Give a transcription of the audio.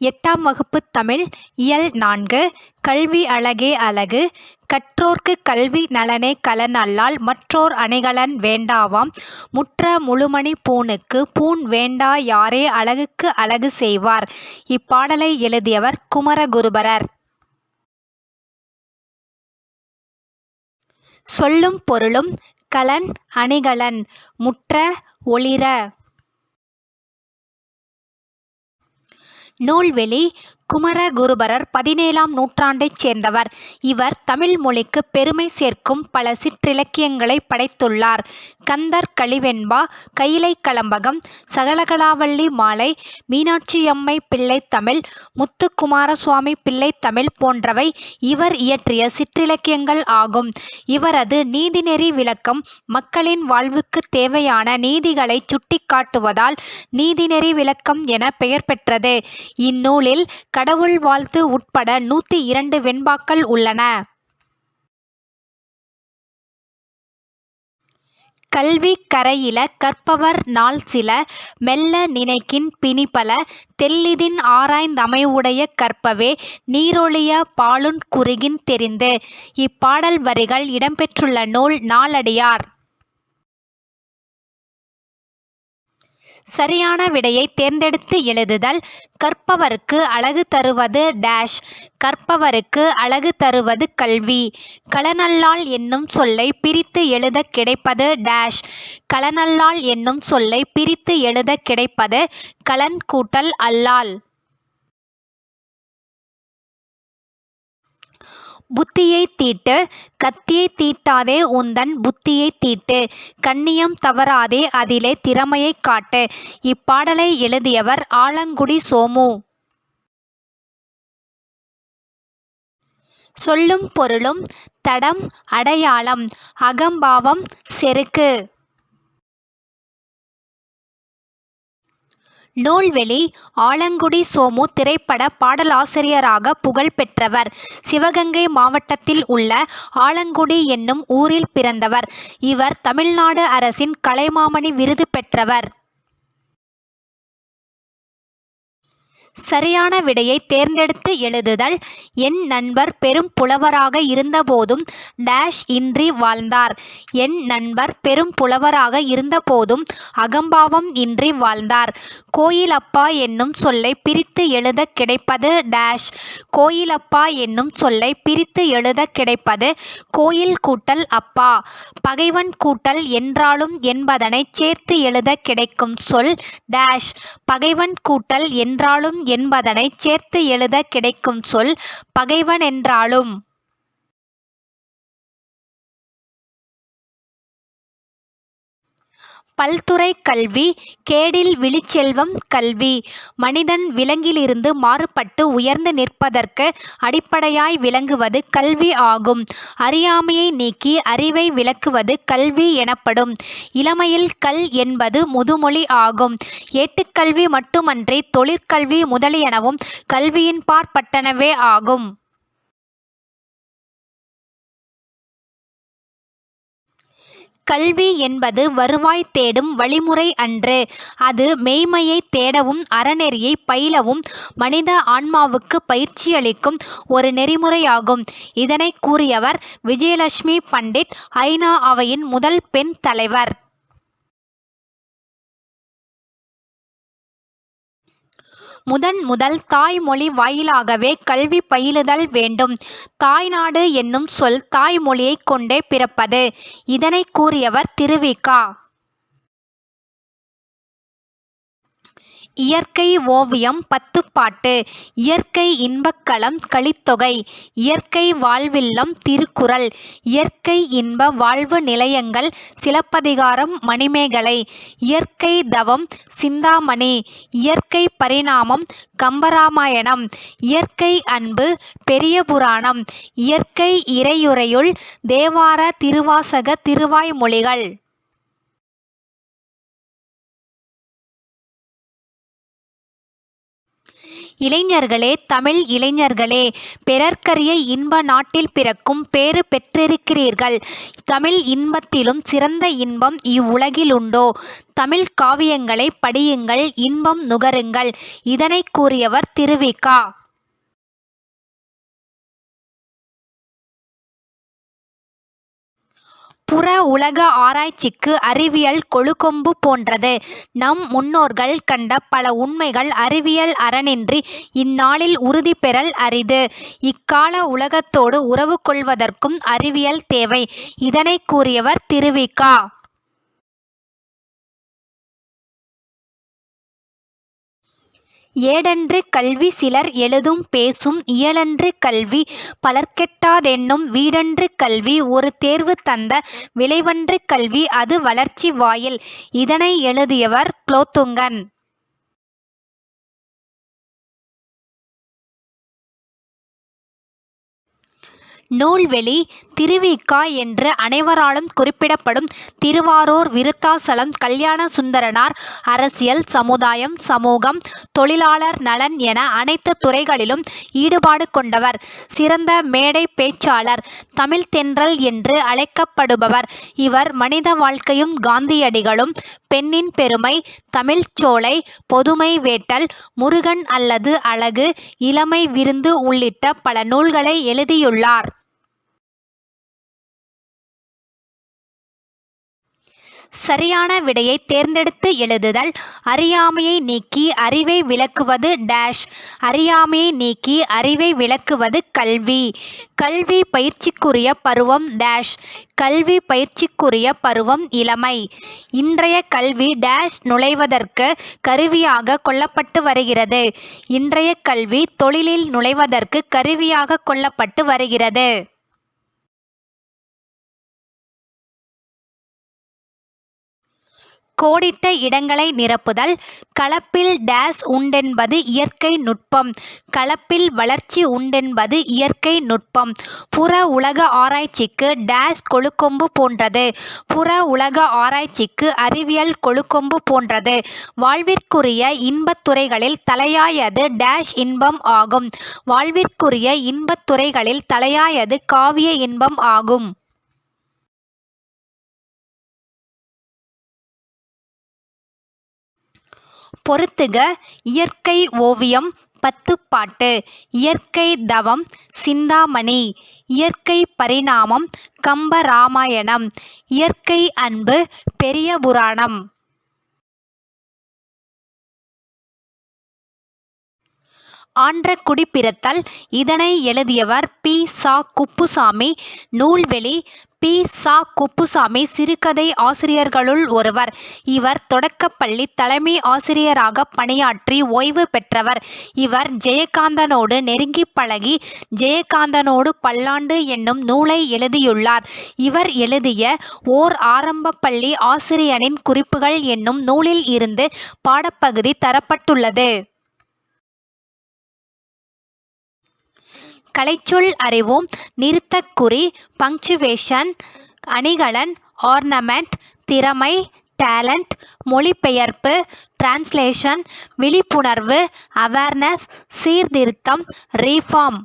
எட்டாம் வகுப்பு தமிழ் இயல் நான்கு கல்வி அழகே அழகு கற்றோர்க்கு கல்வி நலனே கலன் அல்லால் மற்றோர் அணிகலன் வேண்டாவாம் முற்ற முழுமணி பூனுக்கு பூண் வேண்டா யாரே அழகுக்கு அழகு செய்வார். இப்பாடலை எழுதியவர் குமரகுருபரர். சொல்லும் பொருளும் கலன் அணிகலன் முற்ற ஒளிர நூல்வெளி குமரகுருபரர் பதினேழாம் நூற்றாண்டைச் சேர்ந்தவர். இவர் தமிழ் மொழிக்கு பெருமை சேர்க்கும் பல சிற்றிலக்கியங்களைப் படைத்துள்ளார். கந்தர் கலிவெண்பா கயிலைக் கலம்பகம் சகலகலாவல்லி மாலை மீனாட்சியம்மை பிள்ளைத்தமிழ் முத்துக்குமாரசுவாமி பிள்ளைத்தமிழ் போன்றவை இவர் இயற்றிய சிற்றிலக்கியங்கள் ஆகும். இவரது நீதிநெறி விளக்கம் மக்களின் வாழ்வுக்கு தேவையான நீதிகளைச் சுட்டிக்காட்டுவதால் நீதிநெறி விளக்கம் என பெயர் பெற்றது. இந்நூலில் கடவுள் வாழ்த்து உட்பட நூத்தி இரண்டு வெண்பாக்கள் உள்ளன. கல்வி கரையில கற்பவர் நாள் சில மெல்ல நினைக்கின் பிணிபல தெல்லிதின் ஆராய்ந்தமைவுடைய கற்பவே நீரொழிய பாலுன் குறுகின் தெரிந்து. இப்பாடல் வரிகள் இடம்பெற்றுள்ள நூல் நாளடியார் சரியான விடையைத் தேர்ந்தெடுத்து எழுதுதல் கற்பவருக்கு அழகு தருவது டேஷ் கற்பவருக்கு அழகு தருவது கல்வி. களனல்லால் என்னும் சொல்லை பிரித்து எழுதக் கிடைப்பது டேஷ் களனல்லால் என்னும் சொல்லை பிரித்து எழுதக் கிடைப்பது களன் கூட்டல் அல்லால். புத்தியைத் தீட்டு கத்தியைத் தீட்டாதே உந்தன் புத்தியைத் தீட்டு. கண்ணியம் தவறாதே அதிலே திறமையைக் காட்டு. இப்பாடலை எழுதியவர் ஆலங்குடி சோமு. சொல்லும் பொருளும் தடம் அடையாளம் அகம்பாவம் செருக்கு. நூல்வெளி ஆலங்குடி சோமு திரைப்பட பாடலாசிரியராக புகழ் பெற்றவர். சிவகங்கை மாவட்டத்தில் உள்ள ஆலங்குடி என்னும் ஊரில் பிறந்தவர். இவர் தமிழ்நாடு அரசின் கலைமாமணி விருது பெற்றவர். சரியான விடையைத் தேர்ந்தெடுத்து எழுதுதல் என் நண்பர் பெரும் புலவராக இருந்தபோதும் டேஷ் இன்றி வாழ்ந்தார். என் நண்பர் பெரும் புலவராக இருந்தபோதும் அகம்பாவம் இன்றி வாழ்ந்தார். கோயிலப்பா என்னும் சொல்லை பிரித்து எழுதக் கிடைப்பது டேஷ் கோயிலப்பா என்னும் சொல்லை பிரித்து எழுதக் கிடைப்பது கோயில் கூட்டல் அப்பா. பகைவன் கூட்டல் என்றாலும் என்பதனைச் சேர்த்து எழுதக் கிடைக்கும் சொல் டேஷ் பகைவன் கூட்டல் என்றாலும் என்பதனைச் சேர்த்து எழுதக் கிடைக்கும் சொல் பகைவனென்றாளும். பல்துறை கல்வி கேடில் விழுச்செல்வம் கல்வி. மனிதன் விலங்கிலிருந்து மாறுபட்டு உயர்ந்து நிற்பதற்கு அடிப்படையாய் விளங்குவது கல்வி ஆகும். அறியாமையை நீக்கி அறிவை விளக்குவது கல்வி எனப்படும். இளமையில் கல் என்பது முதுமொழி ஆகும். ஏட்டுக்கல்வி மட்டுமன்றி தொழிற்கல்வி முதலியனவும் கல்வியின் பார்ப்பட்டனவே ஆகும். கல்வி என்பது வருவாய் தேடும் வழிமுறை அன்று. அது மெய்மையை தேடவும் அறநெறியைப் பயிலவும் மனித ஆன்மாவுக்கு பயிற்சியளிக்கும் ஒரு நெறிமுறையாகும். இதனைக் கூறியவர் விஜயலட்சுமி பண்டிட் ஐநா அவையின் முதல் பெண் தலைவர். முதன் முதல் தாய்மொழி வாயிலாகவே கல்வி பயிலுதல் வேண்டும். தாய்நாடு என்னும் சொல் தாய்மொழியைக் கொண்டே பிறப்பது. இதனைக் கூறியவர் திரு. இயற்கை ஓவியம் பத்துப்பாட்டு. இயற்கை இன்பக்களம் கலித்தொகை இயற்கை வாழ்வில்லம் திருக்குறள். இயற்கை இன்ப வாழ்வு நிலையங்கள் சிலப்பதிகாரம் மணிமேகலை. இயற்கை தவம் சிந்தாமணி. இயற்கை பரிணாமம் கம்பராமாயணம். இயற்கை அன்பு பெரியபுராணம் இயற்கை இறையுறையுள் தேவார திருவாசக திருவாய்மொழிகள். இளைஞர்களே தமிழ் இளைஞர்களே பிறர்க்கரிய இன்ப நாட்டில் பிறக்கும் பேறு பெற்றிருக்கிறீர்கள். தமிழ் இன்பத்திலும் சிறந்த இன்பம் இவ்வுலகிலுண்டோ? தமிழ் காவியங்களை படியுங்கள் இன்பம் நுகருங்கள். இதனை கூறியவர் திருவிக்கா புற உலக ஆராய்ச்சிக்கு அறிவியல் கொழுகொம்பு போன்றது. நம் முன்னோர்கள் கண்ட பல உண்மைகள் அறிவியல் அறனின்றி இந்நாளில் உறுதி பெறல் அரிது. இக்கால உலகத்தோடு உறவு கொள்வதற்கும் அறிவியல் தேவை. இதனை கூறியவர் திருவிக. ஏடன்று கல்வி சிலர் எழுதும் பேசும் இயலன்று கல்வி பலர்கெட்டாதென்னும் வீடன்று கல்வி ஒரு தேர்வு தந்த விளைவன்று கல்வி அது வளர்ச்சி வாயில். இதனை எழுதியவர் குலோத்துங்கன். நூல்வெளி திருவிக என்று அனைவராலும் குறிப்பிடப்படும் திருவாரூர் விருத்தாசலம் கல்யாண சுந்தரனார் அரசியல் சமுதாயம் சமூகம் தொழிலாளர் நலன் என அனைத்து துறைகளிலும் ஈடுபாடு கொண்டவர். சிறந்த மேடை பேச்சாளர் தமிழ் தென்றல் என்று அழைக்கப்படுபவர். இவர் மனித வாழ்க்கையும் காந்தியடிகளும் பெண்ணின் பெருமை தமிழ்ச்சோலை பொதுமை வேட்டல் முருகன் அல்லது அழகு இளமை விருந்து உள்ளிட்ட பல நூல்களை எழுதியுள்ளார். சரியான விடையை தேர்ந்தெடுத்து எழுதுதல். அறியாமையை நீக்கி அறிவை விளக்குவது டேஷ் அறியாமையை நீக்கி அறிவை விளக்குவது கல்வி. கல்வி பயிற்சிக்குரிய பருவம் டேஷ் கல்வி பயிற்சிக்குரிய பருவம் இளமை. இன்றைய கல்வி டேஷ் நுழைவதற்கு கருவியாக கொள்ளப்பட்டு வருகிறது. இன்றைய கல்வி தொழிலில் நுழைவதற்கு கருவியாக கொள்ளப்பட்டு வருகிறது. கோடிட்ட இடங்களை நிரப்புதல். கலப்பில் டேஸ் உண்டென்பது இயற்கை நுட்பம். கலப்பில் வளர்ச்சி உண்டென்பது இயற்கை நுட்பம். புற உலக ஆராய்ச்சிக்கு டேஸ் கொழுக்கொம்பு போன்றது. புற உலக ஆராய்ச்சிக்கு அறிவியல் கொழுக்கொம்பு போன்றது. வாழ்விற்குரிய இன்பத்துறைகளில் தலையாயது டேஷ் இன்பம் ஆகும். வாழ்விற்குரிய இன்பத்துறைகளில் தலையாயது காவிய இன்பம் ஆகும். பொறுத்துக. இயற்கை ஓவியம் பத்துப்பாட்டு இயற்கை தவம் சிந்தாமணி. இயற்கை பரிணாமம் கம்பராமாயணம். இயற்கை அன்பு பெரிய புராணம் ஆன்றக்குடி பிறத்தல் இதனை எழுதியவர் பி சா. குப்புசாமி. நூல்வெளி பி. சா. குப்புசாமி சிறுகதை ஆசிரியர்களுள் ஒருவர். இவர் தொடக்கப்பள்ளி தலைமை ஆசிரியராக பணியாற்றி ஓய்வு பெற்றவர். இவர் ஜெயகாந்தனோடு நெருங்கி பழகி ஜெயகாந்தனோடு பல்லாண்டு என்னும் நூலை எழுதியுள்ளார். இவர் எழுதிய ஓர் ஆரம்ப பள்ளி ஆசிரியனின் குறிப்புகள் என்னும் நூலில் இருந்து பாடப்பகுதி தரப்பட்டுள்ளது. கலைச்சொல் அறிவோம். நிறுத்தக்குறி பங்க்சுவேஷன் அணிகலன் ஆர்னமெண்ட் திறமை டேலண்ட் மொழிபெயர்ப்பு டிரான்ஸ்லேஷன் விழிப்புணர்வு அவேர்னஸ் சீர்திருத்தம் ரீஃபார்ம்